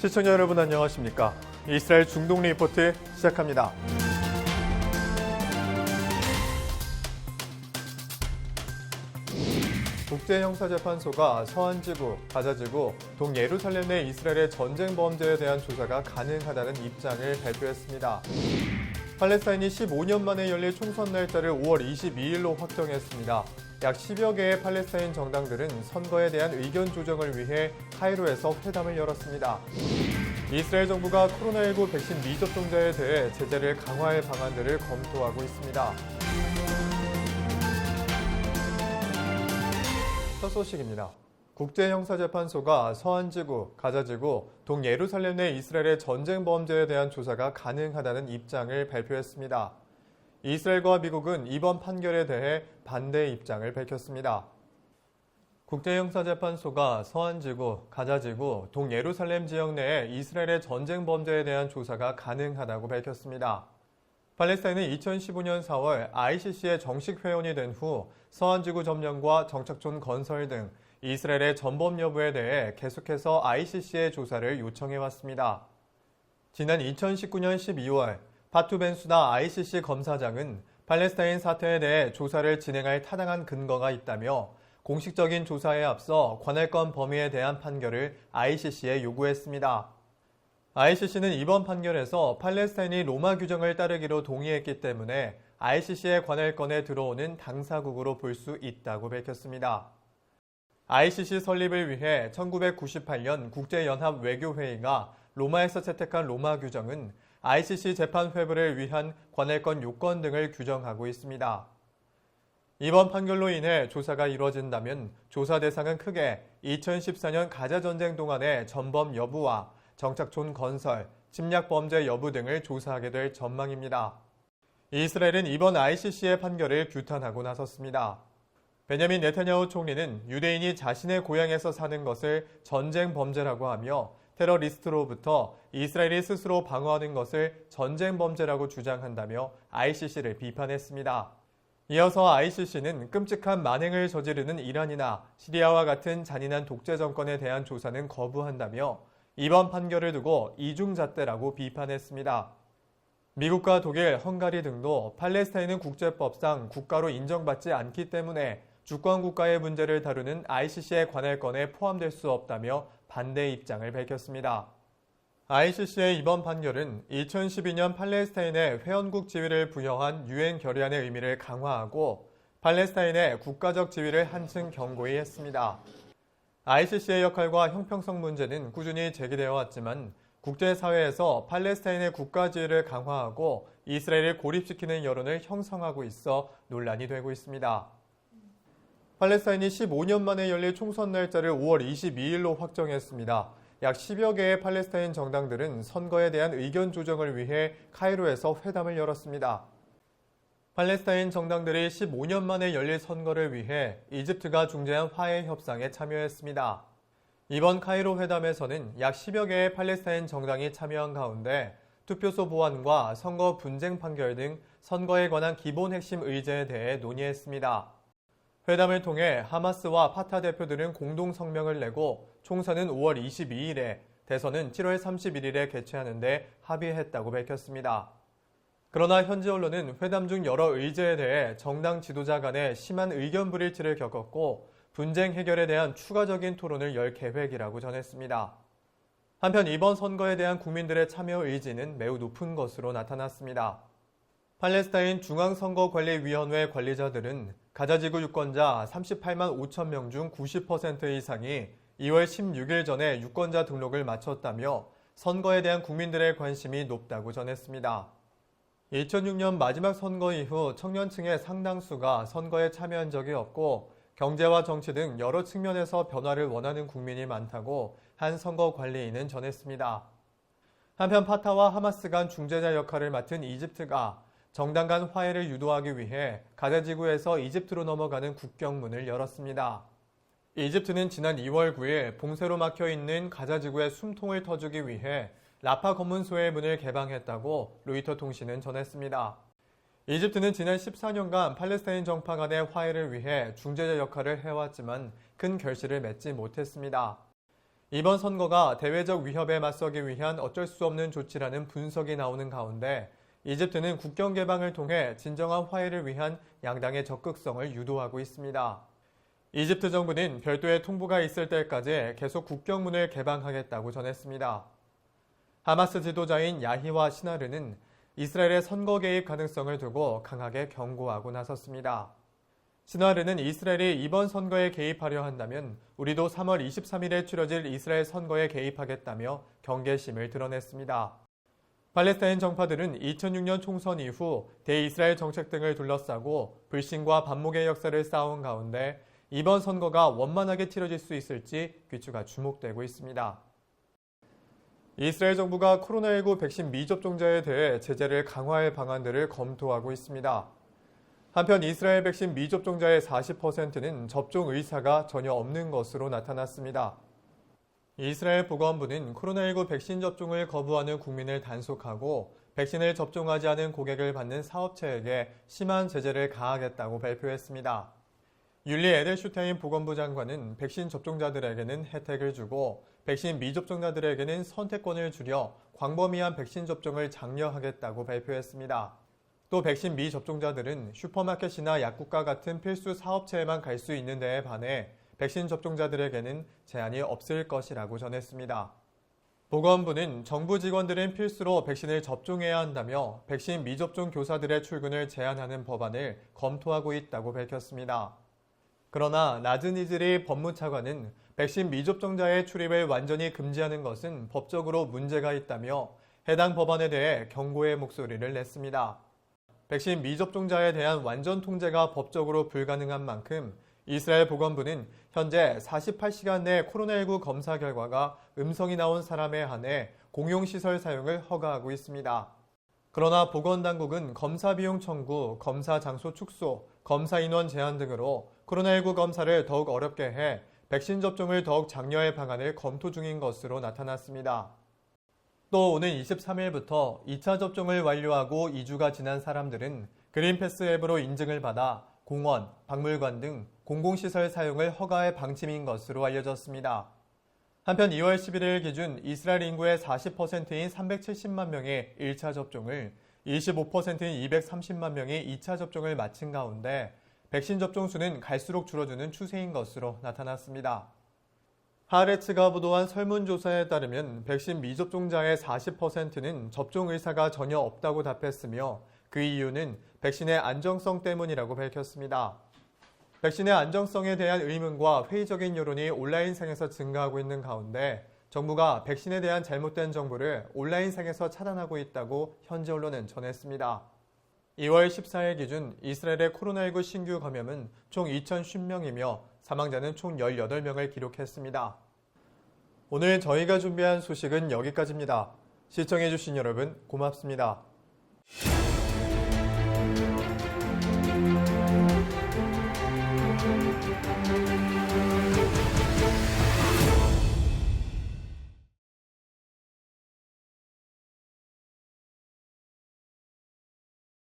시청자 여러분 안녕하십니까? 이스라엘 중동 리포트 시작합니다. 국제형사재판소가 서한지구, 가자지구, 동예루살렘 내 이스라엘의 전쟁 범죄에 대한 조사가 가능하다는 입장을 발표했습니다. 팔레스타인이 15년 만에 열릴 총선 날짜를 5월 22일로 확정했습니다. 약 10여 개의 팔레스타인 정당들은 선거에 대한 의견 조정을 위해 카이로에서 회담을 열었습니다. 이스라엘 정부가 코로나19 백신 미접종자에 대해 제재를 강화할 방안들을 검토하고 있습니다. 첫 소식입니다. 국제형사재판소가 서한지구, 가자지구, 동예루살렘 내 이스라엘의 전쟁 범죄에 대한 조사가 가능하다는 입장을 발표했습니다. 이스라엘과 미국은 이번 판결에 대해 반대 입장을 밝혔습니다. 국제형사재판소가 서한지구, 가자지구, 동예루살렘 지역 내에 이스라엘의 전쟁 범죄에 대한 조사가 가능하다고 밝혔습니다. 팔레스타인은 2015년 4월 ICC의 정식 회원이 된 후 서한지구 점령과 정착촌 건설 등 이스라엘의 전범 여부에 대해 계속해서 ICC의 조사를 요청해 왔습니다. 지난 2019년 12월 파투 벤수다 ICC 검사장은 팔레스타인 사태에 대해 조사를 진행할 타당한 근거가 있다며 공식적인 조사에 앞서 관할권 범위에 대한 판결을 ICC에 요구했습니다. ICC는 이번 판결에서 팔레스타인이 로마 규정을 따르기로 동의했기 때문에 ICC의 관할권에 들어오는 당사국으로 볼 수 있다고 밝혔습니다. ICC 설립을 위해 1998년 국제연합 외교회의가 로마에서 채택한 로마 규정은 ICC 재판 회부를 위한 관할권 요건 등을 규정하고 있습니다. 이번 판결로 인해 조사가 이루어진다면 조사 대상은 크게 2014년 가자 전쟁 동안의 전범 여부와 정착촌 건설, 침략 범죄 여부 등을 조사하게 될 전망입니다. 이스라엘은 이번 ICC의 판결을 규탄하고 나섰습니다. 베냐민 네타냐후 총리는 유대인이 자신의 고향에서 사는 것을 전쟁 범죄라고 하며 테러리스트로부터 이스라엘이 스스로 방어하는 것을 전쟁 범죄라고 주장한다며 ICC를 비판했습니다. 이어서 ICC는 끔찍한 만행을 저지르는 이란이나 시리아와 같은 잔인한 독재 정권에 대한 조사는 거부한다며 이번 판결을 두고 이중잣대라고 비판했습니다. 미국과 독일, 헝가리 등도 팔레스타인은 국제법상 국가로 인정받지 않기 때문에 주권 국가의 문제를 다루는 ICC의 관할권에 포함될 수 없다며 반대 입장을 밝혔습니다. ICC의 이번 판결은 2012년 팔레스타인의 회원국 지위를 부여한 유엔 결의안의 의미를 강화하고 팔레스타인의 국가적 지위를 한층 견고히 했습니다. ICC의 역할과 형평성 문제는 꾸준히 제기되어 왔지만 국제사회에서 팔레스타인의 국가 지위를 강화하고 이스라엘을 고립시키는 여론을 형성하고 있어 논란이 되고 있습니다. 팔레스타인이 15년 만에 열릴 총선 날짜를 5월 22일로 확정했습니다. 약 10여 개의 팔레스타인 정당들은 선거에 대한 의견 조정을 위해 카이로에서 회담을 열었습니다. 팔레스타인 정당들이 15년 만에 열릴 선거를 위해 이집트가 중재한 화해 협상에 참여했습니다. 이번 카이로 회담에서는 약 10여 개의 팔레스타인 정당이 참여한 가운데 투표소 보안과 선거 분쟁 판결 등 선거에 관한 기본 핵심 의제에 대해 논의했습니다. 회담을 통해 하마스와 파타 대표들은 공동 성명을 내고 총선은 5월 22일에 대선은 7월 31일에 개최하는데 합의했다고 밝혔습니다. 그러나 현지 언론은 회담 중 여러 의제에 대해 정당 지도자 간의 심한 의견 불일치를 겪었고 분쟁 해결에 대한 추가적인 토론을 열 계획이라고 전했습니다. 한편 이번 선거에 대한 국민들의 참여 의지는 매우 높은 것으로 나타났습니다. 팔레스타인 중앙선거관리위원회 관리자들은 가자지구 유권자 38만 5천 명 중 90% 이상이 2월 16일 전에 유권자 등록을 마쳤다며 선거에 대한 국민들의 관심이 높다고 전했습니다. 2006년 마지막 선거 이후 청년층의 상당수가 선거에 참여한 적이 없고 경제와 정치 등 여러 측면에서 변화를 원하는 국민이 많다고 한 선거 관리인은 전했습니다. 한편 파타와 하마스 간 중재자 역할을 맡은 이집트가 정당 간 화해를 유도하기 위해 가자지구에서 이집트로 넘어가는 국경문을 열었습니다. 이집트는 지난 2월 9일 봉쇄로 막혀 있는 가자지구의 숨통을 터주기 위해 라파 검문소의 문을 개방했다고 로이터 통신은 전했습니다. 이집트는 지난 14년간 팔레스타인 정파 간의 화해를 위해 중재자 역할을 해왔지만 큰 결실을 맺지 못했습니다. 이번 선거가 대외적 위협에 맞서기 위한 어쩔 수 없는 조치라는 분석이 나오는 가운데 이집트는 국경 개방을 통해 진정한 화해를 위한 양당의 적극성을 유도하고 있습니다. 이집트 정부는 별도의 통보가 있을 때까지 계속 국경문을 개방하겠다고 전했습니다. 하마스 지도자인 야히와 시나르는 이스라엘의 선거 개입 가능성을 두고 강하게 경고하고 나섰습니다. 시나르는 이스라엘이 이번 선거에 개입하려 한다면 우리도 3월 23일에 치러질 이스라엘 선거에 개입하겠다며 경계심을 드러냈습니다. 팔레스타인 정파들은 2006년 총선 이후 대이스라엘 정책 등을 둘러싸고 불신과 반목의 역사를 쌓아온 가운데 이번 선거가 원만하게 치러질 수 있을지 귀추가 주목되고 있습니다. 이스라엘 정부가 코로나19 백신 미접종자에 대해 제재를 강화할 방안들을 검토하고 있습니다. 한편 이스라엘 백신 미접종자의 40%는 접종 의사가 전혀 없는 것으로 나타났습니다. 이스라엘 보건부는 코로나19 백신 접종을 거부하는 국민을 단속하고 백신을 접종하지 않은 고객을 받는 사업체에게 심한 제재를 가하겠다고 발표했습니다. 율리 에델슈타인 보건부 장관은 백신 접종자들에게는 혜택을 주고 백신 미접종자들에게는 선택권을 주려 광범위한 백신 접종을 장려하겠다고 발표했습니다. 또 백신 미접종자들은 슈퍼마켓이나 약국과 같은 필수 사업체에만 갈 수 있는 데에 반해 백신 접종자들에게는 제한이 없을 것이라고 전했습니다. 보건부는 정부 직원들은 필수로 백신을 접종해야 한다며 백신 미접종 교사들의 출근을 제한하는 법안을 검토하고 있다고 밝혔습니다. 그러나 나즈니즈리 법무차관은 백신 미접종자의 출입을 완전히 금지하는 것은 법적으로 문제가 있다며 해당 법안에 대해 경고의 목소리를 냈습니다. 백신 미접종자에 대한 완전 통제가 법적으로 불가능한 만큼 이스라엘 보건부는 현재 48시간 내 코로나19 검사 결과가 음성이 나온 사람에 한해 공용시설 사용을 허가하고 있습니다. 그러나 보건당국은 검사 비용 청구, 검사 장소 축소, 검사 인원 제한 등으로 코로나19 검사를 더욱 어렵게 해 백신 접종을 더욱 장려할 방안을 검토 중인 것으로 나타났습니다. 또 오는 23일부터 2차 접종을 완료하고 2주가 지난 사람들은 그린패스 앱으로 인증을 받아 공원, 박물관 등 공공시설 사용을 허가할 방침인 것으로 알려졌습니다. 한편 2월 11일 기준 이스라엘 인구의 40%인 370만 명이 1차 접종을, 25%인 230만 명이 2차 접종을 마친 가운데 백신 접종 수는 갈수록 줄어드는 추세인 것으로 나타났습니다. 하레츠가 보도한 설문조사에 따르면 백신 미접종자의 40%는 접종 의사가 전혀 없다고 답했으며 그 이유는 백신의 안정성 때문이라고 밝혔습니다. 백신의 안정성에 대한 의문과 회의적인 여론이 온라인상에서 증가하고 있는 가운데 정부가 백신에 대한 잘못된 정보를 온라인상에서 차단하고 있다고 현지 언론은 전했습니다. 2월 14일 기준 이스라엘의 코로나19 신규 감염은 총 2,010명이며 사망자는 총 18명을 기록했습니다. 오늘 저희가 준비한 소식은 여기까지입니다. 시청해주신 여러분 고맙습니다.